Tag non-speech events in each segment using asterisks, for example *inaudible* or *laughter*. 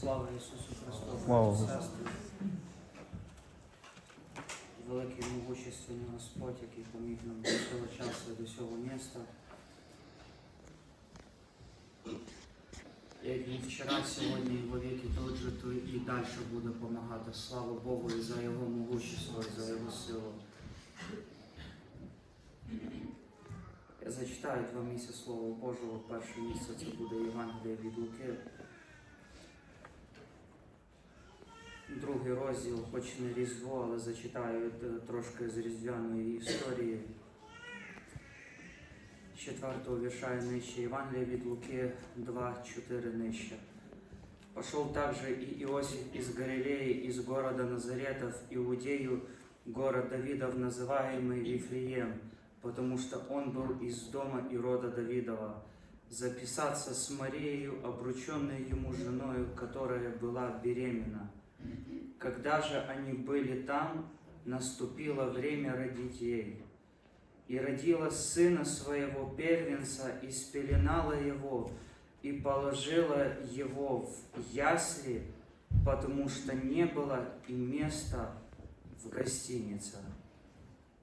Слава Ісусу Христу! Слава і сестри. Великий могущественний Господь, який поміг нам до цього часу і до цього міста. Як він вчора, сьогодні і вовіки тот же, то і далі буде допомагати. Слава Богу і за Його могущество, і за Його силу. Я зачитаю два місця Слова Божого. Перше місце це буде Євангелія від Луки. Другий розділ, хоч не Різдво, але зачитаю е, трошки з різдвяної історії. З четвертого вірша і нижче Євангелія від Луки 2.4 нижче. Пошел также и Иосиф из Галилеи, из города Назарета в Иудею, город Давидов, называемый Вифлеем, потому что он был из дома и рода Давидова, записаться с Марией, обрученной ему женою, которая была беременна. Когда же они были там, наступило время родить ей. И родила сына своего первенца, и спеленала его, и положила его в ясли, потому что не было и места в гостинице,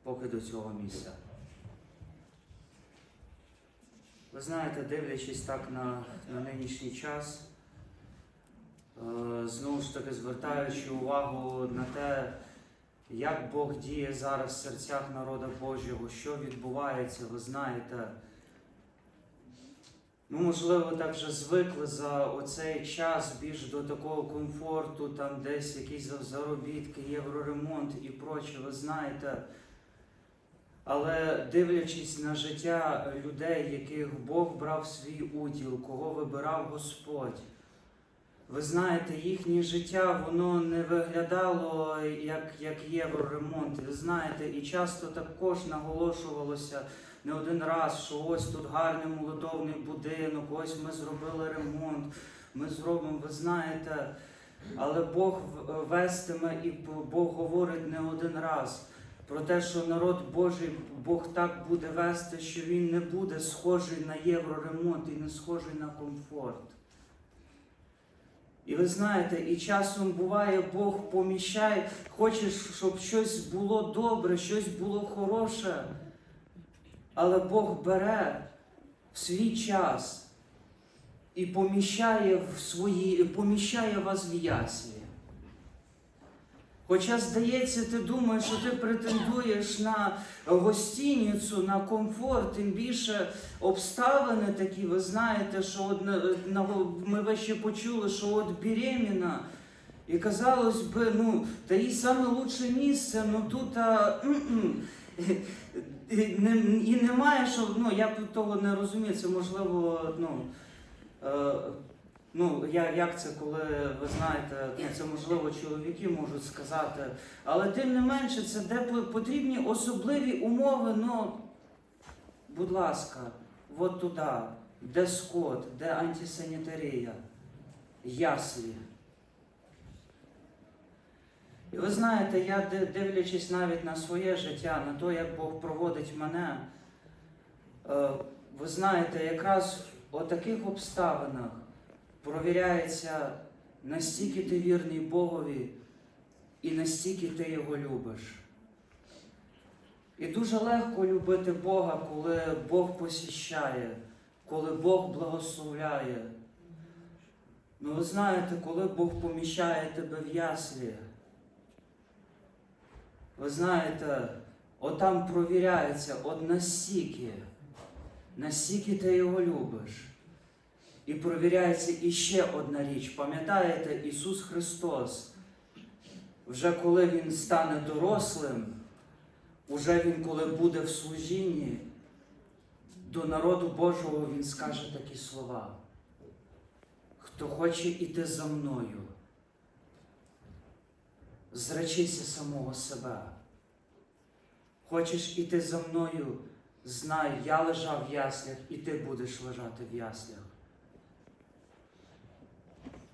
поки до цього місця. Ви знаєте, дивлячись так на, на нинішній час, Е, Знову ж таки звертаючи увагу на те, як Бог діє зараз в серцях народа Божого, що відбувається, ви знаєте. Ми, можливо, так вже звикли за оцей час більш до такого комфорту, там десь якісь заробітки, євроремонт і проче, ви знаєте. Але дивлячись на життя людей, яких Бог брав свій уділ, кого вибирав Господь. Ви знаєте, їхнє життя воно не виглядало як, як євроремонт. Ви знаєте, і часто також наголошувалося не один раз, що ось тут гарний молодовний будинок, ось ми зробили ремонт, ми зробимо, ви знаєте, але Бог вестиме і Бог говорить не один раз про те, що народ Божий Бог так буде вести, що він не буде схожий на євроремонт і не схожий на комфорт. І ви знаєте, і часом буває, Бог поміщає, хочеш, щоб щось було добре, щось було хороше, але Бог бере в свій час і поміщає, в свої, поміщає вас в яслі. Хоча, здається, ти думаєш, що ти претендуєш на гостиницю, на комфорт, тим більше обставини такі, ви знаєте, що от на, на, ми ви ще почули, що от беременна, і казалось би, ну, та їй саме лучше місце, ну тут а, і, не, і немає, що, ну, я того не розумію, це можливо, ну, е, ну, я, як це, коли ви знаєте, ну, це можливо чоловіки можуть сказати, але тим не менше, це де потрібні особливі умови, ну, будь ласка, от туди, де скот, де антисанітарія, яслі. І ви знаєте, я дивлячись навіть на своє життя, на те, як Бог проводить мене, е, ви знаєте, якраз в таких обставинах провіряється, настільки ти вірний Богові і настільки ти його любиш. І дуже легко любити Бога, коли Бог посіщає, коли Бог благословляє. Ну, ви знаєте, коли Бог поміщає тебе в яслі, ви знаєте, отам провіряється, от настільки, настільки ти його любиш. І провіряється іще одна річ. Пам'ятаєте, Ісус Христос, вже коли Він стане дорослим, уже Він, коли буде в служінні, до народу Божого Він скаже такі слова. Хто хоче іти за мною, зречися самого себе. Хочеш іти за мною, знай, я лежав в яслях, і ти будеш лежати в яслях.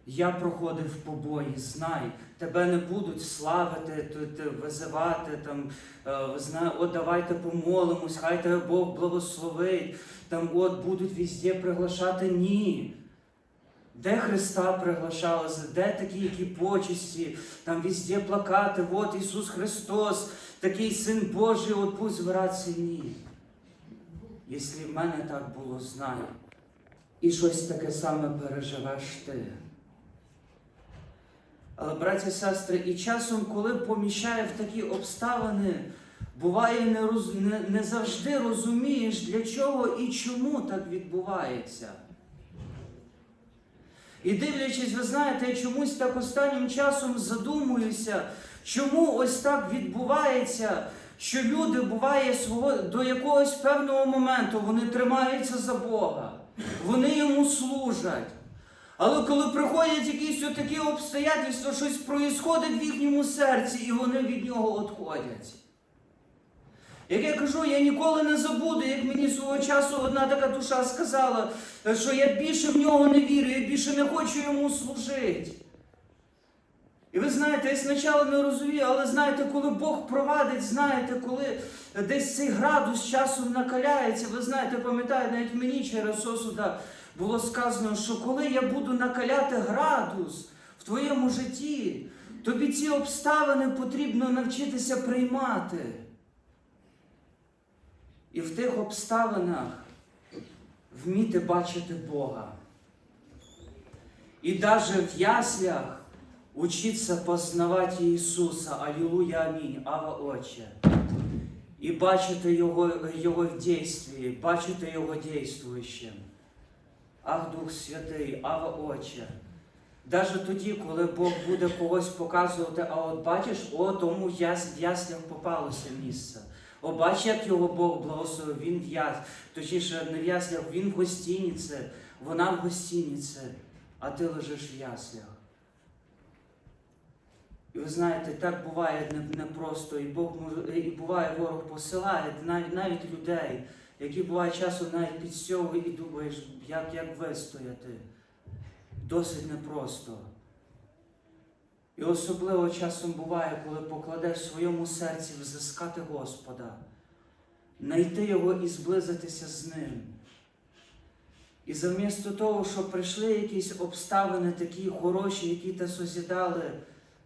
Я проходив побої, знай, тебе не будуть славити, визивати, там, е, от давайте помолимось, хай тебе Бог благословить, там от будуть везде приглашати. Ні. Де Христа приглашали, де такі які почесті, там везде плакати, от Ісус Христос, такий Син Божий, от пусть збиратися ні. Якщо в мене так було, знай. І щось таке саме переживеш ти. Але, браті сестри, і часом, коли поміщає в такі обставини, буває не, роз... не, не завжди розумієш, для чого і чому так відбувається. І дивлячись, ви знаєте, я чомусь так останнім часом задумуюся, чому ось так відбувається, що люди буває свого до якогось певного моменту вони тримаються за Бога, вони йому служать. Але коли приходять якісь такі обстоятельства, щось проїсходить в їхньому серці, і вони від нього відходять. Як я кажу, я ніколи не забуду, як мені свого часу одна така душа сказала, що я більше в нього не вірю, я більше не хочу йому служити. І ви знаєте, я спочатку не розумію, але знаєте, коли Бог провадить, знаєте, коли десь цей градус часом накаляється, ви знаєте, пам'ятаєте, навіть мені через осуда було сказано, що коли я буду накаляти градус в твоєму житті, тобі ці обставини потрібно навчитися приймати. І в тих обставинах вміти бачити Бога. І навіть в яслях учиться познавати Ісуса. Алілуя, амінь, Ава Отче. І бачити Його, Його в дійстві, бачити Його дійствуючим. Ах, Дух Святий, Ава Отче. Навіть тоді, коли Бог буде когось показувати, а от бачиш, о, тому в яс- в яслях попалося місце. О, бач, як його Бог благословив, він в яс, точніше, не в він в гостиниці, вона в гостиниці, а ти лежиш в яслях. І ви знаєте, так буває непросто, і Бог і буває, ворог посилає навіть людей, які буває часом навіть підстьовує і думаєш, як, як вистояти. Досить непросто. І особливо часом буває, коли покладеш в своєму серці взискати Господа, знайти Його і зблизитися з Ним. І замісто того, що прийшли якісь обставини такі хороші, які те созідали,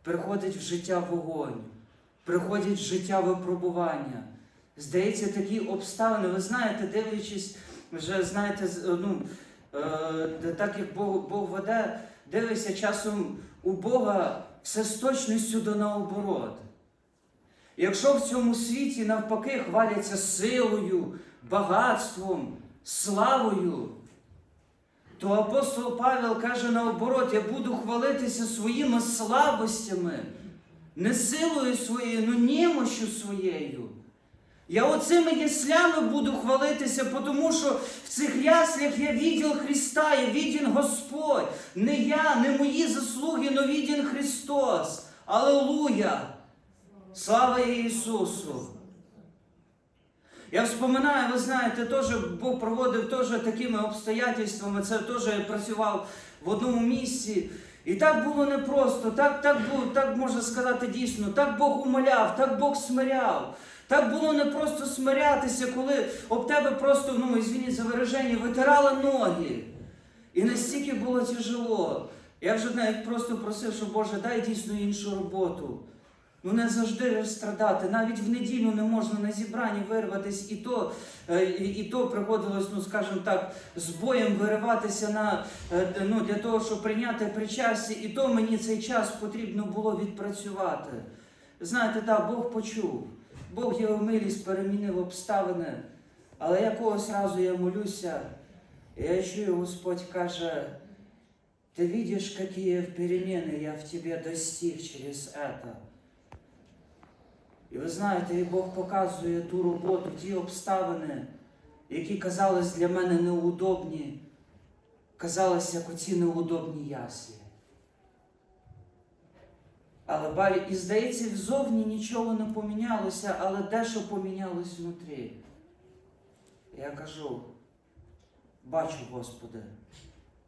приходить в життя вогонь, приходять в життя випробування. Здається, такі обставини, ви знаєте, дивлячись, вже знаєте, ну, е, так як Бог, Бог веде, дивишся часом у Бога все з точністю до наоборот. Якщо в цьому світі навпаки хваляться силою, багатством, славою, то апостол Павел каже наоборот, я буду хвалитися своїми слабостями, не силою своєю, але немощю своєю. Я оцими яслями буду хвалитися, тому що в цих яслях я видел Христа, я виден Господь. Не я, не мої заслуги, но виден Христос. Аллилуйя! Слава Ісусу! Я вспоминаю, ви знаєте, теж Бог проводив теж такими обстоятельствами. Це теж я працював в одному місці. І так було непросто, так, так, було, так можна сказати дійсно, так Бог умоляв, так Бог смиряв. Так було не просто смирятися, коли об тебе просто, ну, извиніть за вираження, витирали ноги. І настільки було тяжело. Я вже навіть просто просив, що Боже, дай дійсно іншу роботу. Ну не завжди страдати. Навіть в неділю не можна на зібранні вирватися, і то, е, і то приходилось, ну скажімо так, з боєм вириватися на, е, ну, для того, щоб прийняти причастя, і то мені цей час потрібно було відпрацювати. Знаєте, так, Бог почув. Бог його милість перемінив обставини, але якогось разу я молюся, і я чую, Господь каже, ти видиш, які переміни я в тебе достиг через это. І ви знаєте, і Бог показує ту роботу, ті обставини, які казались для мене неудобні, казалися як оці неудобні яслі. Але і здається, взовні нічого не помінялося, але дещо помінялось внутрі. Я кажу, бачу, Господи.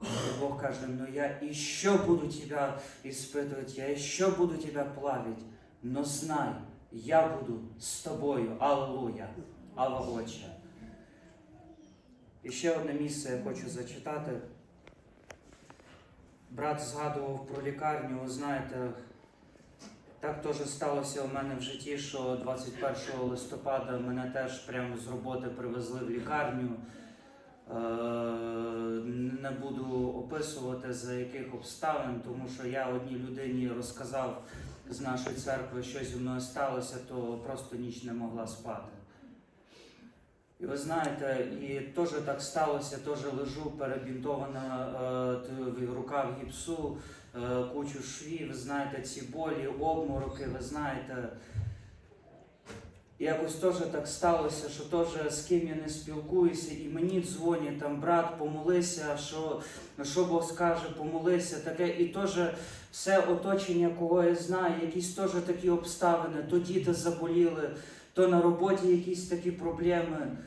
І Бог каже, ну я еще буду тебя испытывать, я еще буду тебя плавить, но знай, я буду з тобою. Аллилуйя. Алла Отче. І ще одне місце я хочу зачитати. брат згадував про лікарню, ви знаєте, так теж сталося у мене в житті, що 21 листопада мене теж прямо з роботи привезли в лікарню. Е, Не буду описувати за яких обставин, тому що я одній людині розказав з нашої церкви, що зі мною сталося, то просто ніч не могла спати. І ви знаєте, і теж так сталося, теж лежу перебінтована е, рука в гіпсу, е, кучу швів, ви знаєте, ці болі, обмороки, ви знаєте. І якось теж так сталося, що теж з ким я не спілкуюся, і мені дзвонять там брат, помолися, що, що Бог скаже, помолися, таке, і теж все оточення, кого я знаю, якісь теж такі обставини, то діти заболіли, то на роботі якісь такі проблеми.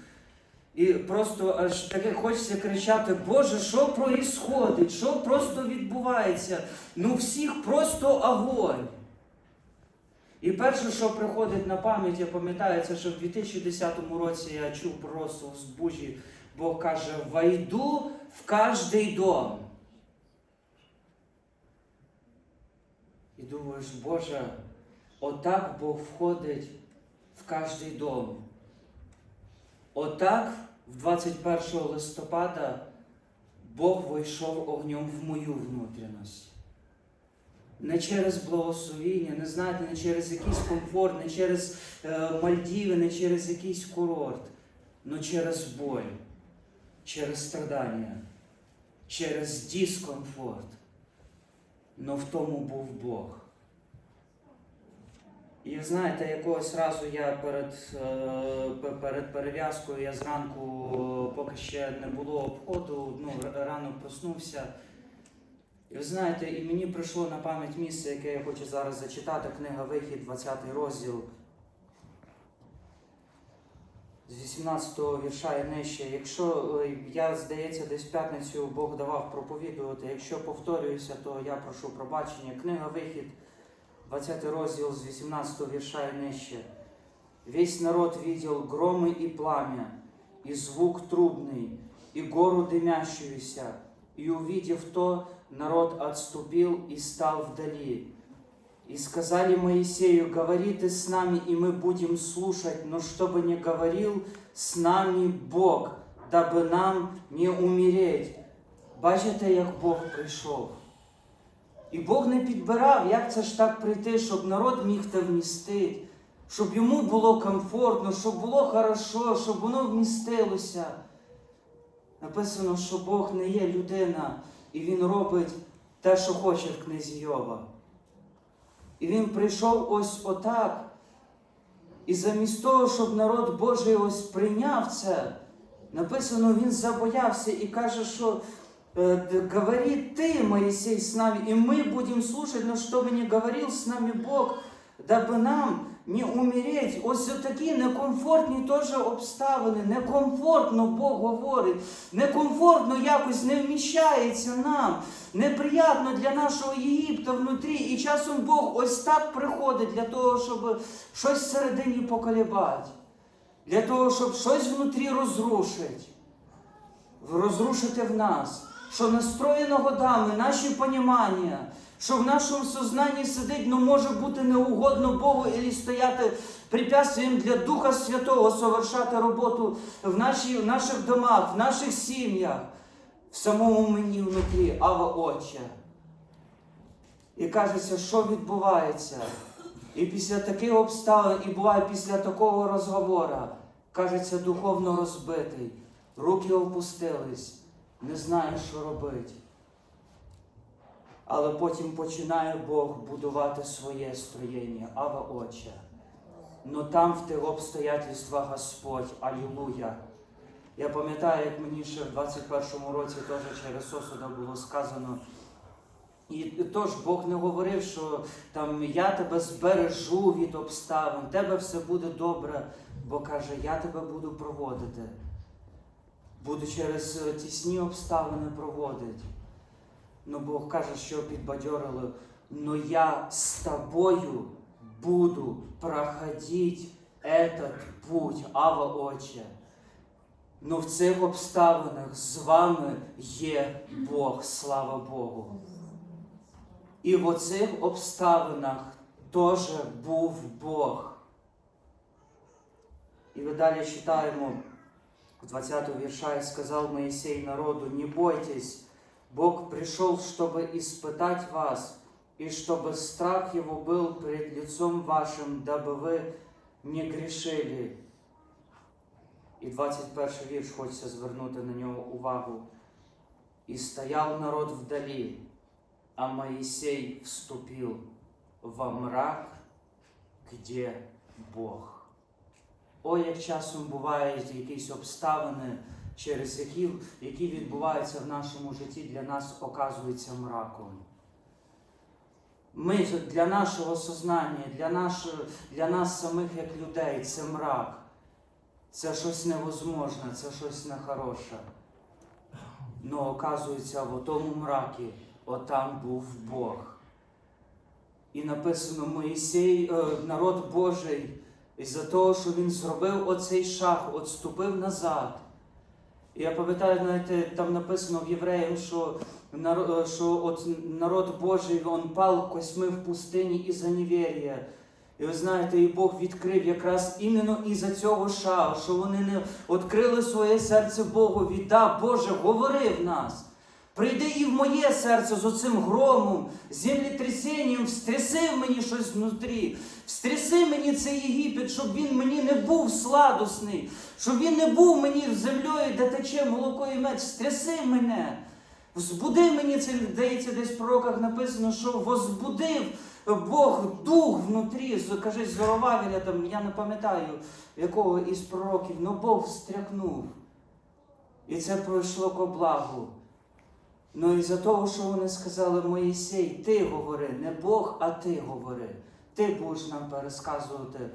І просто аж таке хочеться кричати, Боже, що проїсходить, що просто відбувається? Ну всіх просто огонь. І перше, що приходить на пам'ять, я пам'ятаю, це що в 2010 році я чув просто в збужі, Бог каже, войду в кожний дом. І думаєш, Боже, отак Бог входить в кожний дом. Отак, в 21 листопада, Бог вийшов огнем в мою внутрішність. Не через благословіння, не знаєте, не через якийсь комфорт, не через е, Мальдіви, не через якийсь курорт, але через боль, через страдання, через дискомфорт. Но в тому був Бог. І знаєте, якогось разу я перед, е, перед перев'язкою, я зранку, е, поки ще не було обходу, ну, рано проснувся. І ви знаєте, і мені прийшло на пам'ять місце, яке я хочу зараз зачитати, книга Вихід, 20 розділ. З 18-го вірша і нижче. Якщо е, я, здається, десь п'ятницю Бог давав проповідувати, якщо повторююся, то я прошу пробачення. Книга Вихід, 20 розділ з 18 вірша и нижче. Весь народ видел громы и пламя, и звук трубный, и гору дымящуюся. И увидев то, народ отступил и стал вдали. И сказали Моисею, говори ты с нами, и мы будем слушать, но чтобы не говорил с нами Бог, дабы нам не умереть. Бачите, як Бог прийшов. І Бог не підбирав, як це ж так прийти, щоб народ міг те вмістити, щоб йому було комфортно, щоб було хорошо, щоб воно вмістилося. Написано, що Бог не є людина, і Він робить те, що хоче в книзі Йова. І він прийшов ось отак. І замість того, щоб народ Божий ось прийняв це, написано, він забоявся і каже, що говори ты, Моисей, с нами, и мы будем слушать, но чтобы не говорил с нами Бог, дабы нам не умереть. Ось такі некомфортні теж обставини, некомфортно Бог говорить, некомфортно якось не вміщається нам, неприятно для нашого Єгипта внутрі. І часом Бог ось так приходить для того, щоб щось всередині поколебати, для того, щоб щось внутрі розрушити розрушити в нас, що настроєно годами наші понімання, що в нашому сознанні сидить, ну може бути неугодно Богу і стояти препятствием для Духа Святого совершати роботу в, нашій, в наших домах, в наших сім'ях, в самому мені внутрі, Ава Отче. І кажеться, що відбувається. І після таких обставин, і буває після такого розговору, кажеться, духовно розбитий, руки опустились, не знає, що робити. Але потім починає Бог будувати своє строєння, Ава Отче. Но там в тих обстоятельствах Господь, Алілуя. Я пам'ятаю, як мені ще в 21-му році теж через осуда було сказано. І тож Бог не говорив, що там я тебе збережу від обставин, тебе все буде добре, бо каже, я тебе буду проводити. Буду через е, тісні обставини проводити. Ну Бог каже, що підбадьорили, но я з тобою буду проходити этот путь, Ава Отче. Но в цих обставинах з вами є Бог, слава Богу. І в оцих обставинах теж був Бог. І ми далі читаємо в 20 вірша, «И сказал Моисей народу, не бойтесь, Бог пришел, чтобы испытать вас, и чтобы страх его был пред лицом вашим, дабы ви не грішили. І 21 вірш хочеться звернути на нього увагу. І стояв народ вдалі, а Моїсей вступив во мрак, где Бог. Ой, як часом бувають якісь обставини, через які, які відбуваються в нашому житті, для нас оказуються мраком. Ми для нашого сознання, для, нашого, для нас самих як людей це мрак. Це щось невозможне, це щось нехороше. Ну, оказується, в тому мракі, отам був Бог. І написано Моїсей, е, народ Божий, із-за того, що він зробив оцей шаг, отступив назад. І я пам'ятаю, знаєте, там написано в Євреям, що, нар- е, що от народ Божий він пал косьми в пустині із-за невір'я. І ви знаєте, і Бог відкрив якраз іменно із-за цього шагу, що вони не відкрили своє серце Богу, віддав, Боже, говори в нас. Прийди і в моє серце з оцим громом, землетрясінням, встряси мені щось внутрі, встряси мені цей Єгипет, щоб він мені не був сладосний, щоб він не був мені землею, де тече молоко і мед, встряси мене. Взбуди мені це, здається, десь в пророках написано, що возбудив Бог дух внутрі, каже, Зоровавіля, там, я не пам'ятаю, якого із пророків, але Бог встряхнув. І це пройшло ко благу. Ну і за того, що вони сказали, Моїсей, ти говори, не Бог, а ти говори. Ти будеш нам пересказувати.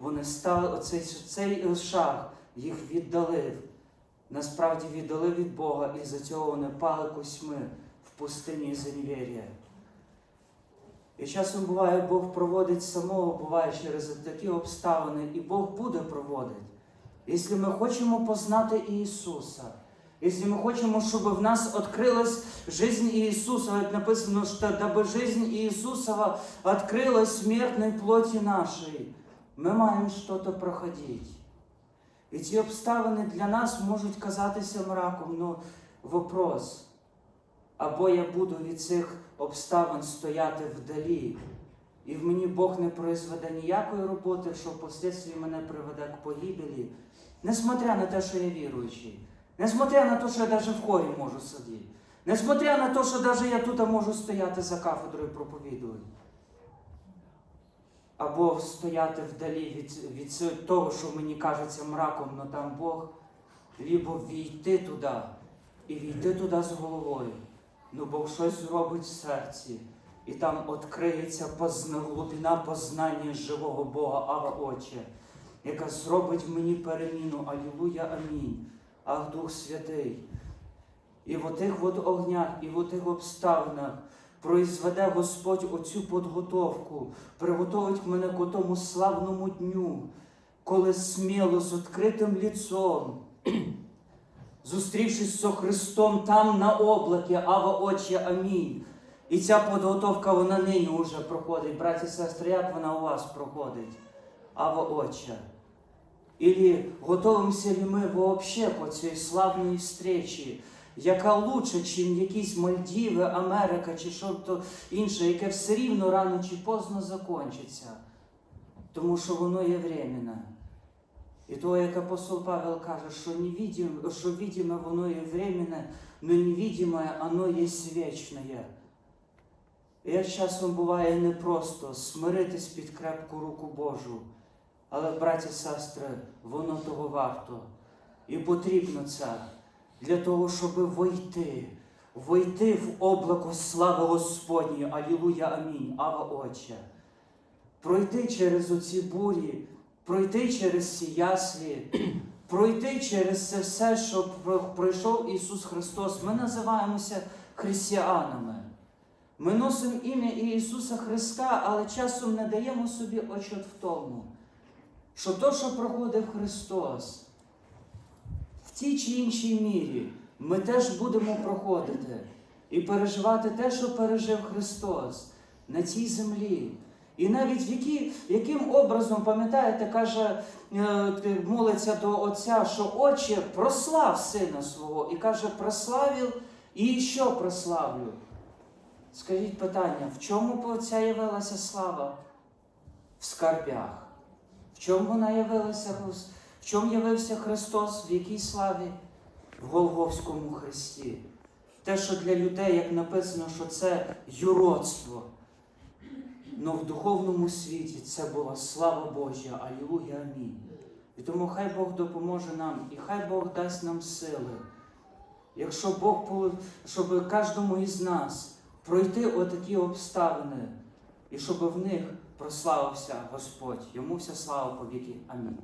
Вони стали, оцей, цей шаг їх віддалив. Насправді віддали від Бога, і за цього вони пали косьми в пустині Занівєрія. І часом буває, Бог проводить самого, буває через такі обставини, і Бог буде проводити. Якщо ми хочемо познати Ісуса, якщо ми хочемо, щоб в нас відкрилась жизнь Иисуса, як написано, що даби жизнь Иисусова відкрилась в смертной плоті нашій, ми маємо щось проходити. І ці обставини для нас можуть казатися мраком, ну вопрос. Або я буду від цих обставин стояти вдалі, і в мені Бог не произведе ніякої роботи, що впоследствии мене приведе к погибелі, несмотря на те, що я віруючий, несмотря на те, що я навіть в хорі можу сидіти, несмотря на те, що навіть я тут можу стояти за кафедрою проповідувати. Або стояти вдалі від, від того, що мені кажеться мраком, але там Бог, либо війти туди і війти туди з головою. Ну Бог щось зробить в серці, і там відкриється позна, глибина познання живого Бога, Ава Отче, яка зробить мені переміну. Алілуя, амінь. Ах Дух Святий. І в отих от огнях, і в отих обставинах произведе Господь оцю підготовку, приготовить мене к тому славному дню, коли сміло з відкритим ліцом, *clears throat* зустрівшись з Христом там на облакі, Ава Отче, амінь. І ця підготовка вона нині вже проходить. Браті і сестри, як вона у вас проходить? Ава Отче. Или готовимося ли ми вообще по цій славній встречі, яка лучше, ніж якісь Мальдіви, Америка чи щось інше, яке все рівно рано чи поздно закінчиться. Тому що воно є временне. І то, як апостол Павел каже, що невидим, що видиме воно є временне, но невидимое оно є вічне. І як часом буває непросто смиритись під крепку руку Божу. Але, браті сестри, воно того варто. І потрібно це для того, щоб войти, войти в облако слави Господні. Алілуя, амінь. Ава Отче. Пройти через оці бурі, пройти через ці яслі, *clears throat* пройти через це все, що пройшов Ісус Христос. Ми називаємося християнами. Ми носимо ім'я Ісуса Христа, але часом не даємо собі отчет в тому, що то, що проходив Христос, в тій чи іншій мірі ми теж будемо проходити. і переживати те, що пережив Христос на цій землі. І навіть які, яким образом, пам'ятаєте, каже, е, молиться до Отця, що Отче, прослав сина свого, і каже, прославив і що прославлю. Скажіть питання, в чому б ця явилася слава? В скарбях. В чому вона явилася? В чому явився Христос? В якій славі? В Голгофському Христі. Те, що для людей, як написано, що це юродство. Но в духовному світі це була слава Божа. Алілуя, амінь. І тому хай Бог допоможе нам, і хай Бог дасть нам сили. Якщо Бог, щоб кожному із нас пройти отакі обставини, і щоб в них прославився Господь. Йому вся слава повіки. Амінь.